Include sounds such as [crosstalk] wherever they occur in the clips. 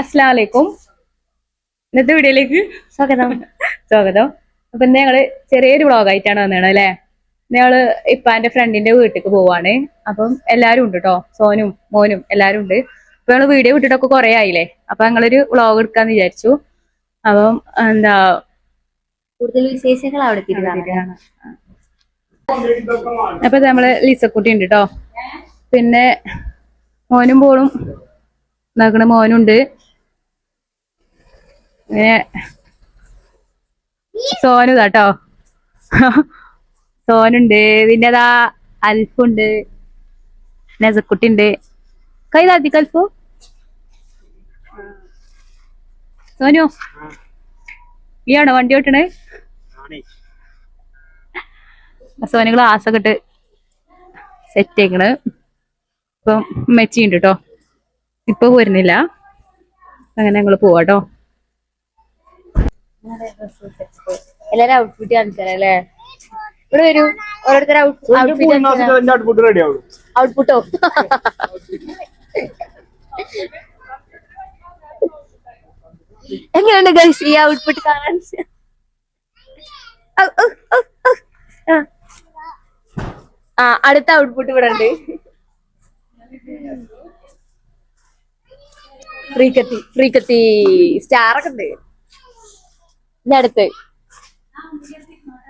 അസ്സലാം വലൈക്കും ഇന്നത്തെ വീഡിയോയിലേക്ക് സ്വാഗതം. സ്വാഗതം. അപ്പൊ ഇന്ന് ഞങ്ങൾ ചെറിയൊരു വ്ളോഗ് ആയിട്ടാണ് വന്നത് അല്ലേ ഞങ്ങൾ ഇപ്പാന്റെ ഫ്രണ്ടിന്റെ വീട്ടിലേക്ക് പോവാണ്. അപ്പം എല്ലാരും ഉണ്ട് കേട്ടോ സോനും മോനും എല്ലാരും ഉണ്ട്. അപ്പൊ ഞങ്ങൾ വീഡിയോ വിട്ടിട്ടൊക്കെ കുറെ ആയില്ലേ? അപ്പൊ ഞങ്ങളൊരു വ്ളോഗ് എടുക്കാന്ന് വിചാരിച്ചു. അപ്പം എന്താ കൂടുതൽ വിശേഷങ്ങൾ അവിടെ അപ്പൊ നമ്മൾ ലിസക്കുട്ടി ഉണ്ട് കേട്ടോ പിന്നെ മോനും പോളും നോക്കണ മോനുണ്ട്. പിന്നെ സോനു കേട്ടോ സോനുണ്ട്. പിന്നെതാ അൽഫുണ്ട്. നസക്കുട്ടി ഉണ്ട് കൈ താത്തി കൽഫു സോനു. ഈ ആണോ വണ്ടി ഓട്ടണേ? സോനു ക്ലാസ് ഒക്കെ ഇട്ട് സെറ്റ് ആയിക്കണ് ഇപ്പം മെച്ചിണ്ട് കേട്ടോ ഇപ്പൊ വരുന്നില്ല. അങ്ങനെ ഞങ്ങൾ പോവാട്ടോ എല്ലാരും ഔട്ട്ഫിറ്റ് കാണിച്ചാലേ ഇവിടെ വരൂ. ഓരോരുത്തർ ഔട്ട്ഫിറ്റ് ഔട്ട്പുട്ട് റെഡി ആവും? ഔട്ട്പുട്ടോ എങ്ങനെയുണ്ട് ഗൈസ് ഈ ഔട്ട്പുട്ട് കാണാൻ. ആ. ആ അടുത്ത ഔട്ട്പുട്ട് ഇവിടെ ഉണ്ട്. ഫ്രീ കത്തി ഫ്രീ കത്തി സ്റ്റാർ ഒക്കെ ഉണ്ട്. ഇനി അടുത്ത്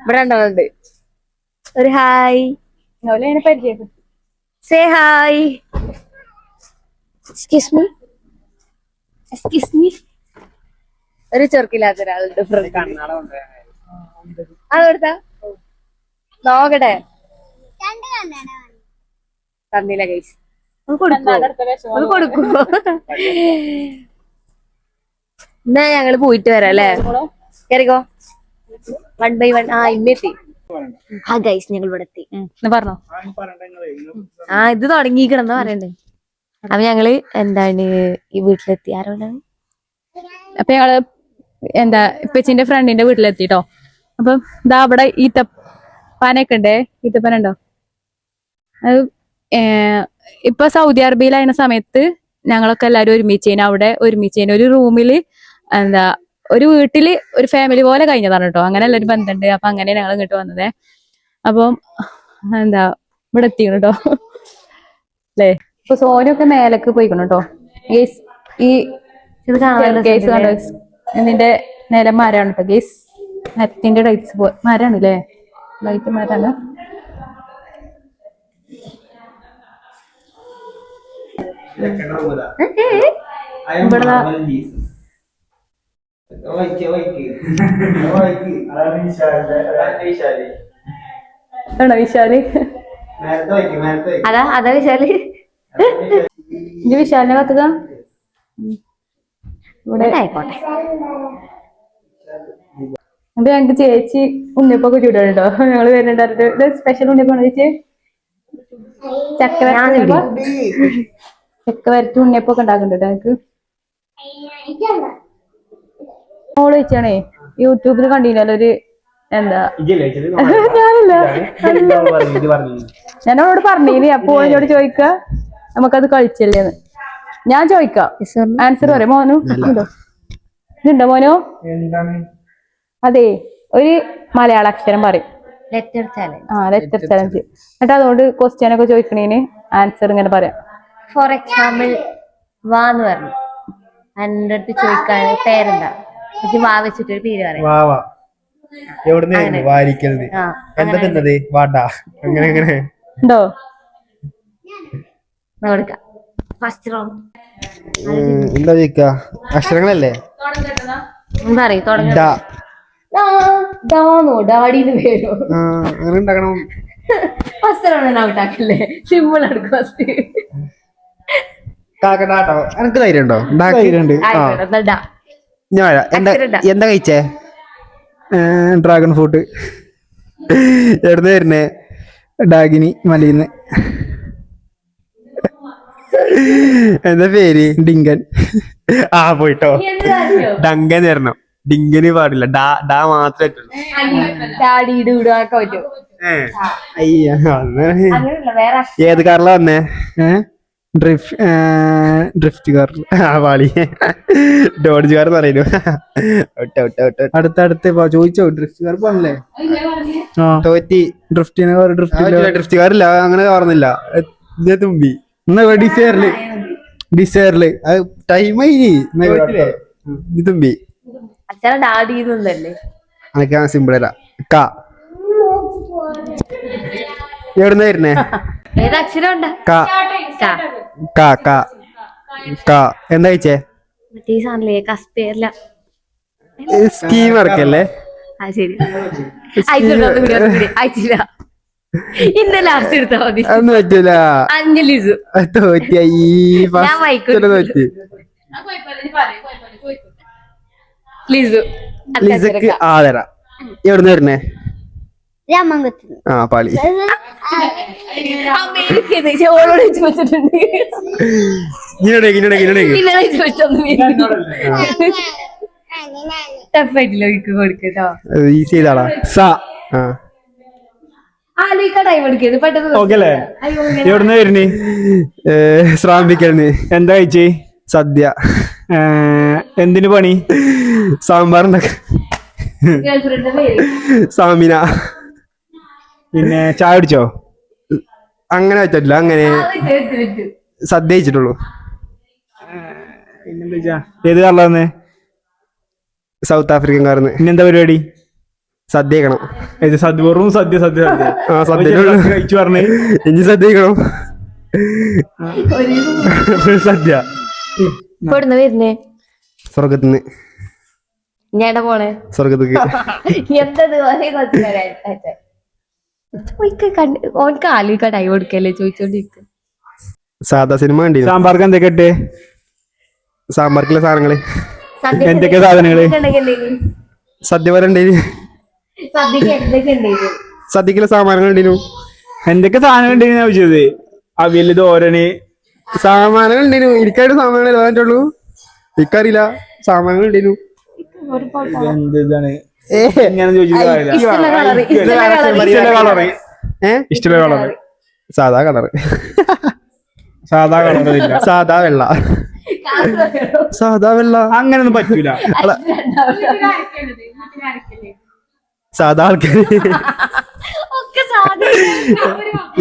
ഇവിടെ രണ്ടെണ്ണുണ്ട് ഒരു ഹായ്. അതുപോലെ ഞാൻ പരിചയപ്പെട്ടു? Say hi excuse me excuse me ഒരു ചെറുക്കില്ലാത്ത ഒരാളുണ്ട് അതെടുത്ത നോക്കട്ടെ. തന്നില്ല കൈസ് കൊടുക്കും. കൊടുക്കൂ. എന്നാ ഞങ്ങൾ പോയിട്ട് വരാം അല്ലേ? കേറിക്കോ വൺ ബൈ വൺ ആ ഇമ്മെത്തി ആ ഗൈസ് ഞങ്ങൾ ഇവിടെ എത്തി പറഞ്ഞോ? ആ ഇത് തുടങ്ങിക്കണെന്ന് പറയണ്ടേ? അപ്പൊ ഞങ്ങൾ എന്താണ് ഈ വീട്ടിലെത്തി? ആരോടാണ് അപ്പൊ ഞങ്ങൾ എന്താ ഇപ്പച്ചിന്റെ ഫ്രണ്ടിന്റെ വീട്ടിലെത്തിട്ടോ. അപ്പൊ ഇതാ അവിടെ ഈത്തപ്പാനൊക്കെ ഉണ്ടേ? ഈത്തപ്പനുണ്ടോ? അത് ഏർ ഇപ്പൊ സൗദി അറേബ്യയിലായിരുന്ന സമയത്ത് ഞങ്ങളൊക്കെ എല്ലാരും ഒരുമിച്ചേന്. അവിടെ ഒരുമിച്ചേന്. ഒരു റൂമിൽ എന്താ ഒരു വീട്ടിൽ ഒരു ഫാമിലി പോലെ കഴിഞ്ഞതാണ് കേട്ടോ അങ്ങനെയല്ല ഒരു ബന്ധമുണ്ട് അപ്പൊ അങ്ങനെ ഞങ്ങൾ ഇങ്ങോട്ട് വന്നതേ. അപ്പം എന്താ ഇവിടെ എത്തിക്കണം കേട്ടോ അല്ലേ ഇപ്പൊ സോനൊക്കെ മേലക്ക് പോയിക്കണം കേട്ടോ ഗേസ് ഈ ഗേസ് കണ്ടോ? ഇതിന്റെ നില മരാണ് കേട്ടോ ഗേസ് മരത്തിന്റെ ടൈപ്സ് പോ മരാണ് അല്ലേ ലൈറ്റ് മരാണ്. ആണോ വിശാൽ? അതാ അതാ വെച്ചാൽ ഇത് വിശാലിനെ കത്തുക ഇവിടെ. ആയിക്കോട്ടെ അപ്പൊ ഞങ്ങക്ക് ചേച്ചി ഉണ്ണിപ്പൊക്കെ ചൂടുണ്ടോ ഞങ്ങൾ വരുന്നുണ്ടായിരുന്നു. ഇത് സ്പെഷ്യൽ ഉണ്ണിപ്പാണ് ചേച്ചി? ചക്ക. ചക്ക വരട്ടി ഉണ്ണിയപ്പൊക്കെ ഉണ്ടാക്കുന്നുണ്ട് ഞങ്ങക്ക്? മോൾ വെച്ചാണേ യൂട്യൂബിൽ കണ്ടില്ലല്ലോ ഒരു എന്താ? [laughs] ഞാനില്ല. ഞാൻ അവളോട് പറഞ്ഞിനി അപ്പൊ എന്നോട് ചോദിക്ക നമുക്കത് കഴിച്ചല്ലേന്ന് ഞാൻ ചോദിക്കാം. ആൻസർ പറയാം മോനു. ഇതോ ഇതുണ്ടോ? മോനു? അതെ ഒരു മലയാള അക്ഷരം പറയും. ലെറ്റർ ചാലഞ്ച് ആ ലെറ്റർ ചാലഞ്ച് എന്നിട്ട് അതുകൊണ്ട് ക്വസ്റ്റ്യൻ ഒക്കെ ചോദിക്കണേന് ആൻസർ ഇങ്ങനെ പറയാം. ഫോർ എക്സാമ്പിൾ വാന്ന് പറഞ്ഞു. എന്റെ അടുത്ത് ചോദിക്കാൻ പേരെന്താ? എനിക്ക് വെച്ചിട്ട് വെച്ചിട്ടൊരു പേര് പറയാം. വാവാ എവിടുന്ന്? വാരിക്കൽന്ന്. ആ എന്താ തിന്നത്? വാട അങ്ങനെ അങ്ങനെ. ഉണ്ടോ? കൊടുക്കാം. ഫസ്റ്റ് റൗണ്ട് എന്താ ചോദിക്ക? അക്ഷരങ്ങളല്ലേ? പറയും തുടങ്ങാം. ഡാ. ഡാന്നോ ഡാഡിന്ന് പേരോ? ആ, അങ്ങനെ ഉണ്ടാക്കണം. ഫസ്റ്റ് റൗണ്ട് ഔട്ടാക്കല്ലേ സിമ്പിൾ എടുക്കും ഫസ്റ്റ് കാക്കട്ടാട്ടോ എനിക്ക് ധൈര്യം ഉണ്ടോ എന്നാ ഡാ. ഞാൻ വരാം. എന്താ എന്താ കഴിച്ചേ? ഡ്രാഗൺ ഫ്രൂട്ട് എവിടുന്ന് വരുന്നേ? ഡാഗിനി മലയിന്ന് എന്താ പേര്? ഡിങ്കൻ. ആ പോയിട്ടോ. ഡങ്കൻ തരണം. ഡിങ്കന് പാടില്ല. ഡാ ഡാ മാത്രമേ ഏ, അയ്യ, ഏത് കാറിലാ വന്നേ? ഏ? ഡ്രിഫ്റ്റ് കാർ ഡോഡ്ജ് കാർ പറയുന്നു. ഒട്ട അടുത്ത അടുത്ത് പോ, ചോദിച്ചോ ഡ്രിഫ്റ്റ് കാർ പോണല്ലേ? ആ. തോറ്റി. ഡ്രിഫ്റ്റിനെ ഡ്രിഫ്റ്റ് ഡ്രിഫ്റ്റ് കാറില്ല അങ്ങനെ പറഞ്ഞില്ല ഇത് തുമ്പി. എന്നാ ഡിസൈറിൽ ഡിസൈറിൽ അത് ടൈം ആയി. ഇത് തുമ്പി. അനക്ക് സിമ്പിൾ അല്ല കാ. ഏത് അക്ഷരം ഉണ്ടാ കാ കാ കാ. കാ എന്താ കഴിച്ചേ മറ്റേ ഈ സാധനല്ലേ കസ്പേർല സ്കീം ഇറക്കല്ലേ ആ ശരി. അയച്ചിട്ടോ അയച്ചില്ല ഇന്ന് ലാസ്റ്റ് എടുത്താ മതി. അതൊന്നും പറ്റൂല. അഞ്ജലിസു തോറ്റി ഈ ഞാൻ വായിക്കും. തോറ്റി ലിസു ലിസക്ക് ആദര എവിടുന്ന് വരുന്നേ? രാമംഗത്ത് ആ ഈസി ചെയ്താളാ സ. എവിടുന്ന് വരുന്നേ? എന്താ കഴിച്ചേ? സദ്യ. എന്തിനു പണി? സാമ്പാറുണ്ടാക്ക ഗേൾഫ്രണ്ടിന്റെ സാമിന. പിന്നെ ചായ അടിച്ചോ അങ്ങനെ വെച്ചല്ല അങ്ങനെ. സദ്യ കഴിച്ചിട്ടുള്ളൂ പിന്നെന്താ വെച്ചാ ഏത് കാറിലാന്ന്? സൗത്ത് ആഫ്രിക്കൻ കാർന്ന് പിന്നെന്താ പരിപാടി? സദ്യ കഴിക്കണം ഇത് സദ്യ വെറും സദ്യ. സദ്യ സദ്യ ആ സദ്യ കഴിച്ച് പറഞ്ഞേ. ഇനി സദ്യ കഴിക്കണം സദ്യ. ഇപ്പൊ എവിടുന്നാ വരുന്നേ? സ്വർഗത്തിന്ന് ഞാൻ പോണേ? സ്വർഗത്തേക്ക് [laughs] എന്തത് [laughs] ഒരേ ചോദിക്ക ഓൻക്ക് ആലോചിക്കാ ടൈം കൊടുക്കല്ലേ? ചോദിച്ചോണ്ടിരിക്കും. സാധാ സിനിമ കണ്ടി സാമ്പാർക്ക് എന്തൊക്കെ ഇട്ടേ? സാമ്പാർക്കുള്ള സാധനങ്ങൾ. എന്തൊക്കെ സാധനങ്ങൾ? സദ്യ വരെ ഉണ്ടേന്. സദ്യക്ക് എന്തൊക്കെ ഉണ്ടായിരുന്നു സദ്യക്കുള്ള സാമാനങ്ങൾ ഉണ്ടേനു. എന്തൊക്കെ സാധനങ്ങൾ ഉണ്ടെന്ന് ചോദിച്ചത്? അവിയൽ തോരന്. സാമാനങ്ങൾ ഉണ്ടേനു. എനിക്കായിട്ട് സാമാനങ്ങൾ പറഞ്ഞിട്ടുള്ളൂ. എനിക്കറിയില്ല. സാമാനങ്ങൾ ഉണ്ടേനു. എന്ത് ഇതാണ്? ഇഷ്ടമുള്ള കളർ സാധാ കളറ്. സാധാ കളറില്ല സാധാ വെള്ള. സാധാ വെള്ള. അങ്ങനൊന്നും പറ്റൂല. സാധാ ആൾക്കാര്. ഒക്കെ സാധനം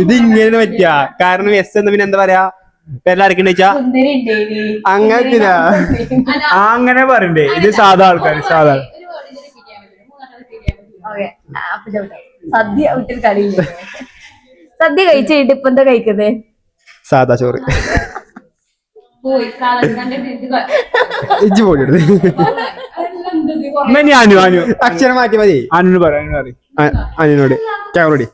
ഇത് ഇങ്ങനെ പറ്റിയ. കാരണം എസ് എന്ന് പിന്നെ എന്താ പറയാ? പേരെല്ലാം വെച്ചാ. അങ്ങനെ അങ്ങനെ പറയണ്ടേ. ഇത് സാധാ ആൾക്കാര് സാധാ. ഓക്കേ, അപ്പൊ ചോട്ടെ സദ്യ വീട്ടിൽ കളിയില്ല സദ്യ കഴിച്ചു കഴിഞ്ഞിട്ട് ഇപ്പൊ എന്താ കഴിക്കുന്നത് സാധാ ചോറ്. ഇജ്ജ് അനു അനു. അക്ഷരം മാറ്റി മതി. അനു പറയാൻ പറയും അ- അനുവിനോട്. ക്യാമറോടി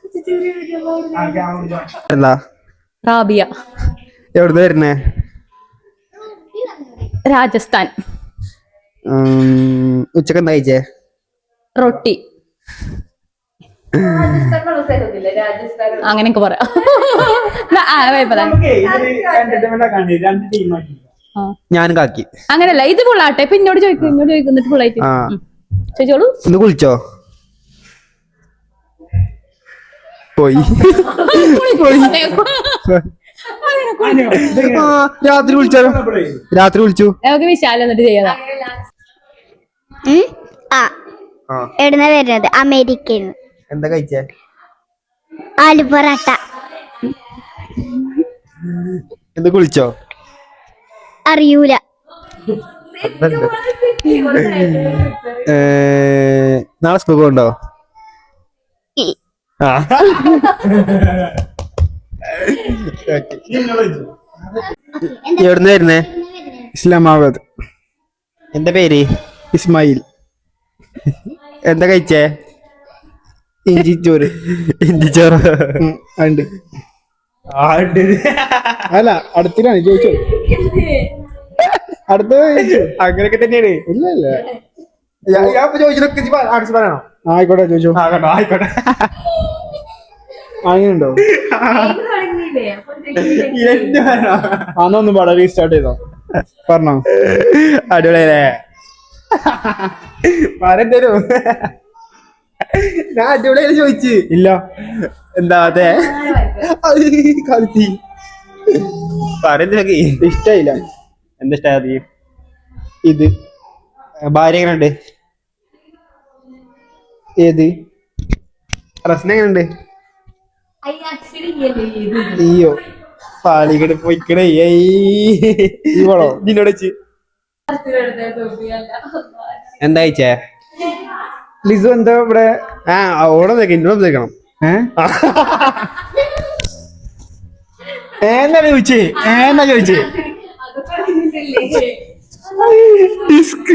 റാബിയ. എവിടുന്ന് വരുന്നേ? രാജസ്ഥാൻ. ഉച്ചക്കെന്താ ഉച്ചയ്ക്ക് എന്താ കഴിച്ചേ? റൊട്ടി. [laughs] അങ്ങനെയൊക്കെ പറയാം. [laughs] ഞാൻ കാക്കി. അങ്ങനല്ല ഇത് ഫുള്ളാട്ടെ ഇപ്പൊ ഇന്നോട് ചോദിക്കും ഇന്നോട് ചോദിക്കുന്നിട്ട് ഫുള്ളായിട്ട് ആ. ചോദിച്ചോളൂ. ഇന്ന് കുളിച്ചോ? പോയി. പോയി. രാത്രി വിളിച്ചാലോ രാത്രി വിളിച്ചു നമുക്ക് വിശാലം എന്നിട്ട് ചെയ്യാതാ എവിടുന്ന വരുന്നത്? അമേരിക്കയിൽ നിന്ന് എന്താ കഴിച്ചേ? ആലു പൊറാട്ട. എന്ത് കുളിച്ചോ? അറിയൂല. നാളെ സ്കൂൾ ഉണ്ടോ ആ. എവിടുന്ന് വരുന്നേ? ഇസ്ലാമാബാദ്. എന്താ പേര്? ഇസ്മായിൽ. എന്താ കഴിച്ചേ? ഇഞ്ചി ചോറ് ഇഞ്ചിച്ചോറ്. ഉം, ഉണ്ട് അല്ല അടുത്തിലാണ് ചോദിച്ചോ. അടുത്ത അങ്ങനെയൊക്കെ തന്നെയാണ്. ഇല്ല ഇല്ല. ആയിക്കോട്ടെ ചോദിച്ചോ. ആയിക്കോട്ടെ. അങ്ങനെയുണ്ടോ? അന്നൊന്നും പാടാ റീസ്റ്റാർട്ട് ചെയ്തോ. പറഞ്ഞോ. അടിപൊളിയല്ലേ? പറയണ്ടോ ഞാൻ അടിപൊളിയായി ചോദിച്ച്. ഇല്ല. എന്താ അതെ? കളത്തി പറയുന്നതൊക്കെ ഇഷ്ടായില്ല. എന്താ ഇഷ്ടായത് ഇത്. ഭാര്യ എങ്ങനെയുണ്ട്? ഏത്? പ്രശ്നം എങ്ങനെയുണ്ട്? അയ്യോ. പാളികട് പോയിക്കണേ ഇവളോ? നിന്നോട് വെച്ച്. എന്താ കഴിച്ചേ ലിസു എന്താ ഇവിടെ? ആ ഓടെ നോക്കി എന്നോട് നോക്കണം. ഏ? ഏന്നാ ചോദിച്ചേ? ഏന്നാ ചോദിച്ചേ? ഡിസ്ക്.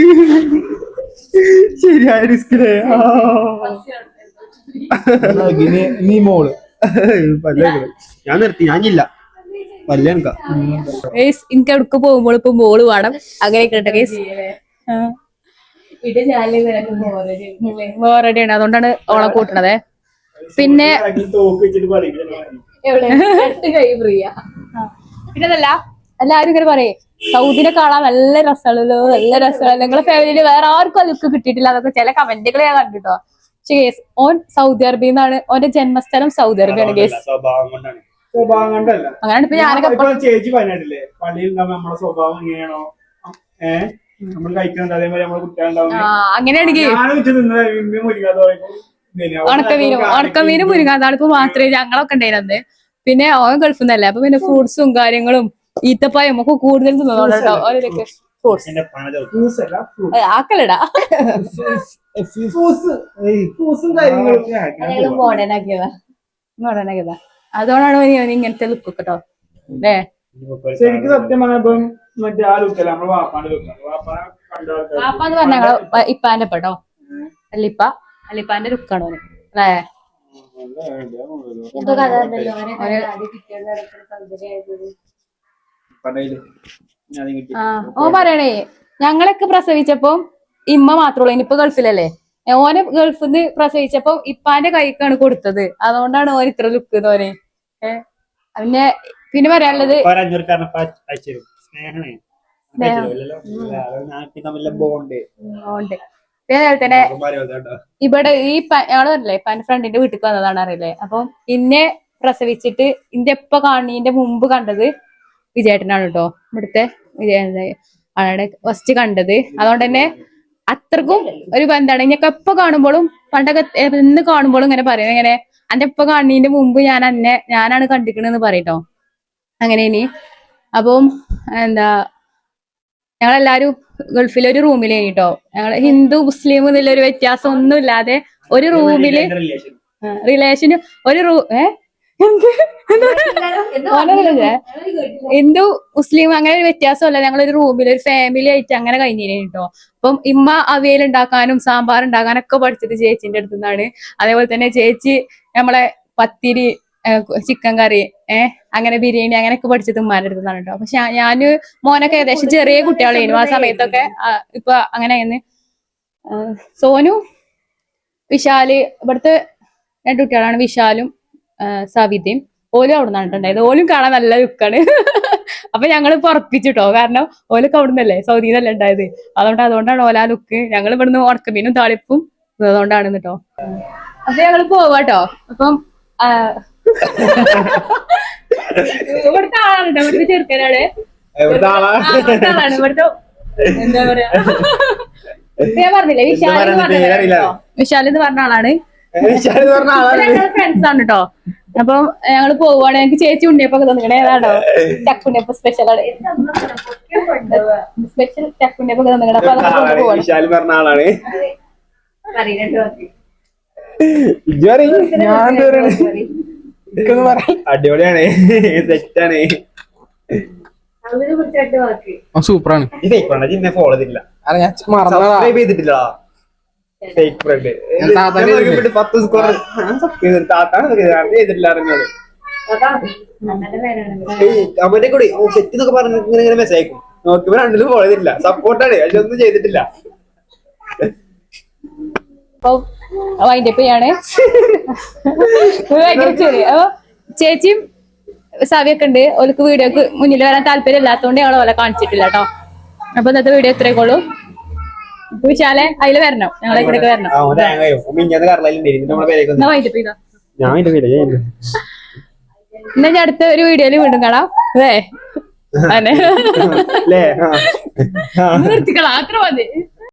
ശരിയായ ഡിസ്കിലേ. നീ മോൾ. ഞാൻ നിർത്തി ഞാനില്ല പല്ല എനിക്കാ എവിടേക്ക് പോകുമ്പോൾ ഇപ്പൊ ബോൾ വേണം. അങ്ങനെ കേട്ടോ ഗൈസ് ബോറടിയാണ് അതുകൊണ്ടാണ് ഓളെ കൂട്ടണത്. പിന്നെ പിന്നെ അതല്ല എല്ലാരും ഇങ്ങനെ പറയേ സൗദിനെ കാണാൻ നല്ല രസമാണല്ലോ നല്ല രസമാണ് നിങ്ങളെ ഫാമിലിയിൽ വേറെ ആർക്കും ആ ലുക്ക് കിട്ടിയിട്ടില്ല. അതൊക്കെ ചില കമന്റുകൾ ഞാൻ കണ്ടിട്ടോ. പക്ഷെ കേസ് ഓൻ സൗദി അറേബ്യന്നാണ് ഓന്റെ ജന്മസ്ഥലം സൗദി അറേബ്യാണ് കേസ് സ്വഭാവം കണ്ടല്ല അങ്ങനെയാണ് ഇപ്പൊ ഞാനൊക്കെ ഇപ്പൊ ചേച്ചി പറഞ്ഞിട്ടില്ലേ പള്ളിയിൽ ഉണ്ടാവുമ്പോ നമ്മളെ സ്വഭാവം എങ്ങനെയാണോ? ഏ? നമ്മൾ കഴിക്കുന്നത് അതേമാതിരി നമ്മളെ കുട്ടികളുണ്ടാവും. അങ്ങനെയാണെങ്കിൽ ഞാൻ വെച്ച് നിന്നത് ഉണക്കമീനും ഉണക്കമീനും മുരുങ്ങാതാളിപ്പ് മാത്രമേ ഞങ്ങളൊക്കെ ഉണ്ടായിരുന്നത് പിന്നെ ഓൻ ഗൾഫിൽ നിന്നല്ലേ അപ്പൊ പിന്നെ ഫ്രൂട്ട്സും കാര്യങ്ങളും ഈത്തപ്പായും ഒക്കെ കൂടുതൽ തിന്നോട്ടോ ഓരോക്കെ ഫ്രൂട്ട്സ്. അല്ല fruit. ആക്കലടാ. മോഡേൺ ആക്കിയതാ. മോഡേൺ ആക്കിയതാ. അതുകൊണ്ടാണ് ഇനി അവന് ഇങ്ങനത്തെ ലുക്ക് കേട്ടോ അല്ലേ ശരിക്കും സത്യം പറഞ്ഞപ്പം മറ്റേ ആ ലുക്കല്ല നമ്മളെ വാപ്പാന്റെ ലുക്കാണ് വാപ്പാനെ കണ്ട പാപ്പാന്ന് പറഞ്ഞ ഞങ്ങൾ ഇപ്പാന്റെ പെട്ടോ അല്ലിപ്പ അല്ലിപ്പാന്റെ ലുക്കാണ് ഓന്. അല്ലേ ഓ പറയണേ ഞങ്ങളൊക്കെ പ്രസവിച്ചപ്പോ ഇമ്മ മാത്രമുള്ളൂ ഇനിയിപ്പോ ഗൾഫിലല്ലേ? ഓന് ഓനെ ഗൾഫിൽ നിന്ന് പ്രസവിച്ചപ്പോ ഇപ്പാന്റെ കൈക്കാണ് കൊടുത്തത്. അതുകൊണ്ടാണ് ഓൻ ഇത്ര ലുക്ക് തോനെ ഏഹ് പിന്നെ പിന്നെ പറയാനുള്ളത് പിന്നെ ഇവിടെ ഈ ഞങ്ങൾ പറഞ്ഞില്ലേ പൻ ഫ്രണ്ടിന്റെ വീട്ടിൽ വന്നതാണ് അറിയില്ലേ? അപ്പൊ ഇന്നെ പ്രസവിച്ചിട്ട് ഇന്റെ എപ്പ കാണീന്റെ മുമ്പ് കണ്ടത് വിജയേട്ടനാണ് കേട്ടോ. ഇവിടുത്തെ ആണ് ഫസ്റ്റ് കണ്ടത്. അതുകൊണ്ട് തന്നെ അത്രക്കും ഒരു ബന്ധാണ് ഇനിയൊക്കെ എപ്പ കാണുമ്പോഴും പണ്ടൊക്കെ എന്ന് കാണുമ്പോഴും ഇങ്ങനെ പറയുന്നത് ഇങ്ങനെ എന്റെ ഇപ്പൊ കണ്ണീന്റെ മുമ്പ് ഞാൻ അന്നെ ഞാനാണ് കണ്ടിക്കണെന്ന് പറയട്ടോ അങ്ങനെ ഇനി അപ്പം എന്താ ഞങ്ങളെല്ലാരും ഗൾഫിലെ ഒരു റൂമിൽ കേട്ടോ ഞങ്ങൾ ഹിന്ദു മുസ്ലിം എന്നുള്ളൊരു വ്യത്യാസം ഒന്നും ഇല്ലാതെ ഒരു റൂമിൽ റിലേഷന് ഒരു റൂ ഏ എന്ത്? എന്ത്? ഓനതല്ലേ? ഹിന്ദു മുസ്ലിം അങ്ങനെ ഒരു വ്യത്യാസമല്ല. ഞങ്ങൾ ഒരു റൂമിൽ ഒരു ഫാമിലി ആയിട്ട് അങ്ങനെ കഴിഞ്ഞിരുന്നു കേട്ടോ. അപ്പം ഇമ്മ അവിയൽ ഉണ്ടാക്കാനും സാമ്പാർ ഉണ്ടാക്കാനൊക്കെ പഠിച്ചത് ചേച്ചിന്റെ അടുത്തു നിന്നാണ് അതേപോലെ തന്നെ ചേച്ചി നമ്മളെ പത്തിരി ചിക്കൻ കറി ഏഹ് അങ്ങനെ ബിരിയാണി അങ്ങനെയൊക്കെ പഠിച്ചത് ഉമ്മാന്റെ അടുത്ത് നിന്നാണ് കേട്ടോ. പക്ഷെ ഞാൻ മോനൊക്കെ ഏകദേശം ചെറിയ കുട്ടികളായിരുന്നു ആ സമയത്തൊക്കെ. ഇപ്പൊ അങ്ങനെ സോനു വിശാൽ ഇവിടുത്തെ രണ്ടു കുട്ടികളാണ് വിശാലും സവിതയും ഓലും അവിടെ നിന്നാണ് ഉണ്ടായത് ഓലും കാണാൻ നല്ല ലുക്കാണ്. [laughs] അപ്പൊ ഞങ്ങൾ പുറപ്പിച്ചിട്ടോ കാരണം ഓലൊക്കെ അവിടെ നിന്നല്ലേ സൗദിയിൽ നിന്നല്ലേ ഉണ്ടായത്. അതുകൊണ്ട് അതുകൊണ്ടാണ് ഓല ലുക്ക്. ഞങ്ങൾ ഇവിടുന്ന് ഉണക്കമീനും താളിപ്പും അതുകൊണ്ടാണ് കേട്ടോ അപ്പൊ ഞങ്ങൾ പോവാട്ടോ. അപ്പം [laughs] ഇവിടുത്തെ ആളാണ് ഇവിടുത്തെ ചെറുക്കനാണ്. ആ, ഇവിടുത്തെ എന്താ പറയാ? [laughs] ഞാൻ പറഞ്ഞില്ലേ? വിശാൽ എന്ന് പറഞ്ഞ? ആളാണ്. ഫ്രണ്ട്സ് ആണ് കേട്ടോ അപ്പൊ ഞങ്ങൾ പോവാണ് ഞങ്ങൾക്ക് ചേച്ചി ഉണ്ണിയപ്പൊക്കെ തന്നിക്കണേ ഏതാണോ? ചക്കുണ്ണിയപ്പ സ്പെഷ്യൽ ആണ്. സ്പെഷ്യൽ ചക്കുണ്ണിയപ്പൊക്കെ തന്നിക്കണേ അപ്പൊ അതൊക്കെ പോവാണ് അടിപൊളിയാണ്. സെറ്റാണ്. സൂപ്പറാണ്. ഇതേ ഫോളോ ചെയ്തില്ല അല്ല ഞാൻ മറന്നതാ. സബ്സ്ക്രൈബ് ചെയ്തിട്ടില്ല. Fake friend? പത്ത് സ്കോർ താത്താണ് ചെയ്തിട്ടില്ല അറിഞ്ഞോളൂ അവന്റെ കൂടി ഓ സെറ്റ് എന്നൊക്കെ പറഞ്ഞ് ഇങ്ങനെ ഇങ്ങനെ മെസ്സേജ് അയക്കും. നോക്കിയപ്പോ രണ്ടിലും ഫോളോ ചെയ്തിട്ടില്ല. സപ്പോർട്ടാണ് പക്ഷെ ഒന്നും ചെയ്തിട്ടില്ല. വൈൻഡപ്പ് ചെയ്യാണ്. ഭയങ്കര ചെറിയ. അപ്പൊ ചേച്ചിയും സവിയൊക്കെ ഉണ്ട്. ഓൾക്ക് വീഡിയോക്ക് മുന്നിൽ വരാൻ താല്പര്യം ഇല്ലാത്തതുകൊണ്ട് ഞങ്ങൾ ഓലെ കാണിച്ചിട്ടില്ല കേട്ടോ. അപ്പൊ ഇന്നത്തെ വീഡിയോ ഇത്രയൊക്കെ വിശാലെ അതിൽ വരണം. ഞങ്ങളെ ഇവിടേക്ക് വരണം. എന്നാ ഞാൻ [laughs] അടുത്ത ഒരു വീഡിയോയിൽ വീണ്ടും കാണാം. അതെ. [laughs] ആ. [laughs] അത്ര മതി.